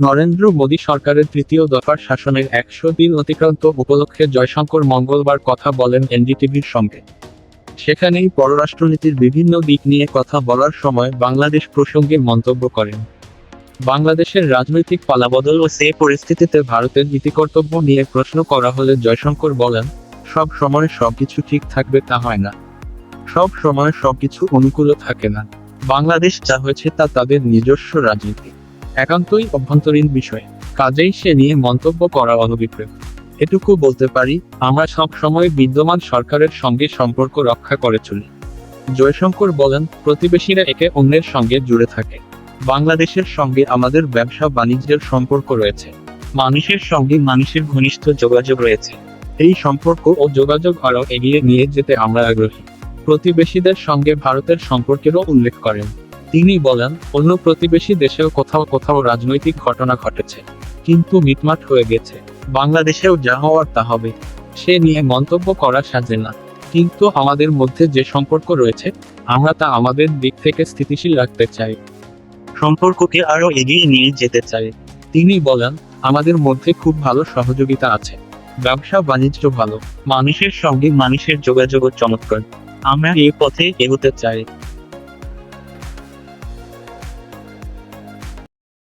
নরেন্দ্র মোদী সরকারের তৃতীয় দফার শাসনের একশো দিন অতিক্রান্ত উপলক্ষে জয়শঙ্কর মঙ্গলবার কথা বলেন এনডিটিভির সঙ্গে। সেখানেই পররাষ্ট্রনীতির বিভিন্ন দিক নিয়ে কথা বলার সময় বাংলাদেশ প্রসঙ্গে মন্তব্য করেন। বাংলাদেশের রাজনৈতিক পালাবদল ও সে পরিস্থিতিতে ভারতের নীতিকর্তব্য নিয়ে প্রশ্ন করা হলে জয়শঙ্কর বলেন, সব সময় সবকিছু ঠিক থাকবে তা হয় না। সব সময় সবকিছু অনুকূল থাকে না। বাংলাদেশ যা হয়েছে তা তাদের নিজস্ব রাজনীতি। একান্তই অভ্যন্তরীণ বিষয়। কাজেই সে নিয়ে মন্তব্য করা অনভিপ্রেত এটুকু বলতে পারি, আমরা সব সময় বিদ্যমান সরকারের সঙ্গে সম্পর্ক রক্ষা করে চলি। জয়শঙ্কর বলেন, প্রতিবেশীরা একে অন্যের সঙ্গে জুড়ে থাকে। বাংলাদেশের সঙ্গে আমাদের ব্যবসা বাণিজ্যের সম্পর্ক রয়েছে। মানুষের সঙ্গে মানুষের ঘনিষ্ঠ যোগাযোগ রয়েছে। এই সম্পর্ক ও যোগাযোগ আরও এগিয়ে নিয়ে যেতে আমরা আগ্রহী। প্রতিবেশীদের সঙ্গে ভারতের সম্পর্কেরও উল্লেখ করেন। তিনি বলেন, অন্য প্রতিবেশী দেশেও কোথাও কোথাও রাজনৈতিক ঘটনা ঘটেছে, কিন্তু মিটমাট হয়ে গেছে। বাংলাদেশেও যা হওয়ার তা হবে। সে নিয়ে মন্তব্য করা সাজে না। কিন্তু আমাদের মধ্যে যে সম্পর্ক রয়েছে, আমরা তা আমাদের দিক থেকে স্থিতিশীল রাখতে চাই। সম্পর্ককে আরও এগিয়ে নিয়ে যেতে চাই। তিনি বলেন, আমাদের মধ্যে খুব ভালো সহযোগিতা আছে। ব্যবসা বাণিজ্য ভালো। মানুষের সঙ্গে মানুষের যোগাযোগও চমৎকার। আমরা এই পথে এগোতে চাই।